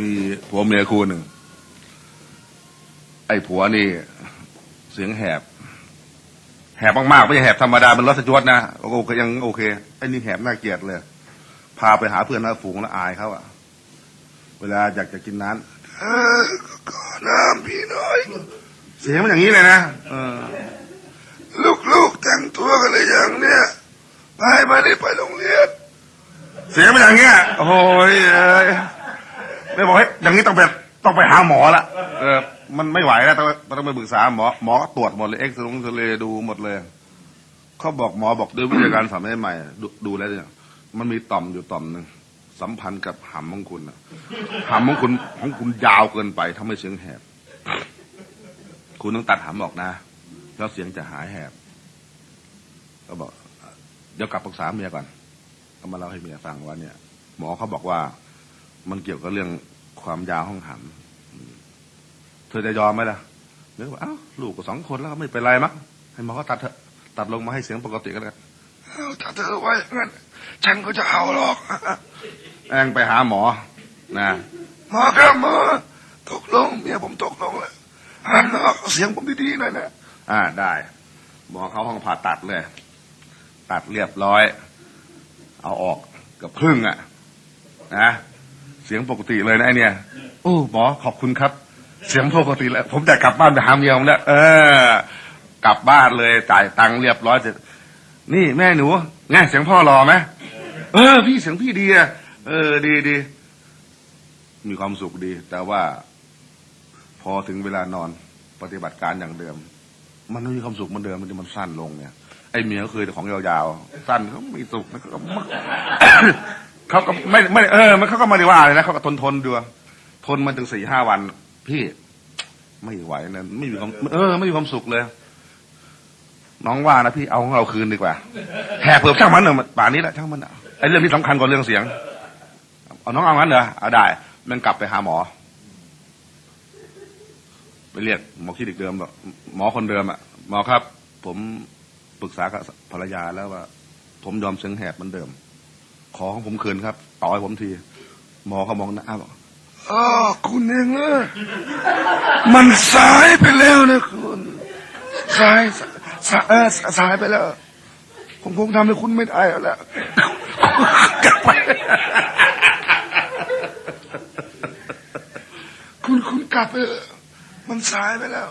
มีผัวเมียคู่หนึ่ง ไอ้ผัวนี่ เสียงแหบ แหบมากๆไม่ใช่แหบธรรมดาเป็นรถสจวดนะโอเคยังโอเคไอ้นี่แหบน่าเกลียดเลย พาไปหาเพื่อนหน้าฝูงแล้วอายเขาอะเวลาอยากจะกินน้ำเออน้ำพี่น่อย เสียงมันอย่างนี้เลยนะเออลูกๆแต่งตัวกันเลยอย่างเนี้ยไปไมาได้ไปโรงเรียนเสียงมันอย่างเงี้ยโอ้ยเอ้ย ไม่บอกให้ยอย่างนี้ต้องไปต้องไปหาหมอละเออมันไม่ไหวแล้วต้องต้องไปปรึกษาหมอหมอก็ตรวจหมดเลยเอ็กซ์ลงทะเลดูหมดเลยเขาบอกหมอบอกด้วยวิทยาการสมัยใหม่ดูดูแล้วเนี่ย มันมีต่อมอยู่ต่อมหนึ่งสัมพันธ์กับหำของคุณนะหำของคุณของคุณยาวเกินไปทำให้เสียงแหบ คุณต้องตัดหำออกนะ แล้วเสียงจะหายแหบ ก็บอก เดี๋ยวกลับปรึกษาเมียก่อนก็มาเล่าให้เมียฟังว่าเนี่ย หมอเขาบอกว่า มันเกี่ยวกับเรื่องความยาวห้องหำอืมเธอจะยอมไหมล่ะเดี๋ยวบอกอ้าวลูกก็สองคนแล้วก็ไม่เป็นไรมั้งให้หมอก็ตัดเถอะตัดลงมาให้เสียงปกติก็แล้วกันอ้าวถ้าเธอไว้งั้นฉันก็จะเอาหรอกแองไปหาหมอ นะหมอครับหมอตกลงเมียผมตกลงแล้วหันมาเอาเสียงผมดีๆหน่อยนะอ่าได้ หมอเข้าห้องผ่าตัดเลย ตัดเรียบร้อย เอาออกกับพึ่งอะ นะ เสียงปกติเลยนะไอเนี่ยโอ้หมอขอบคุณครับ เสียงปกติแล้ว ผมจะกลับบ้านไปหาเมียผมแล้วเออกลับบ้านเลยจ่ายตังค์เรียบร้อยเสร็จนี่แม่หนูไงเสียงพ่อรอไหมเออ พี่เสียงพี่ดีอะเออ ดีดีมีความสุขดี แต่ว่า พอถึงเวลานอนปฏิบัติการอย่างเดิม มันไม่มีความสุขเหมือนเดิมมันจะมันสั้นลงเนี่ยไอ้เมียก็เคยแต่ของยาวๆสั้นเขาไม่สุขนะเขาก็ เขาก็ไม่ไม่เออมันเขาก็ไม่ได้ว่าเลยนะเขาก็ทนทนดูทนมาถึงสี่ห้าวัน พี่ ไม่ไหวนะไม่มีความเออ ไม่มีความสุขเลย น้องว่านะพี่เอาของเราคืนดีกว่าแหกเปิดช่างมันเถอะป่านนี้แหละช่างมันอะไอ้เรื่องที่สำคัญกว่าเรื่องเสียงเอาน้องเอางั้นเหรอเอาได้มันกลับไปหาหมอไปเรียกหมอคลินิกเดิมบอกหมอคนเดิมอะหมอครับ ผมปรึกษากับภรรยาแล้วว่า ผมยอมเสียงแหบเหมือนเดิม ขอของผมคืนครับ ต่อให้ผมที หมอเขามองหน้าบอกอ๋อคุณเองเลยมันสายไปแล้วนะคุณสายสายเออสายไปแล้ว ผมคงทำให้คุณไม่ได้แล้วกลับไปคุณคุณกลับไปเถอมันสายไปแล้ว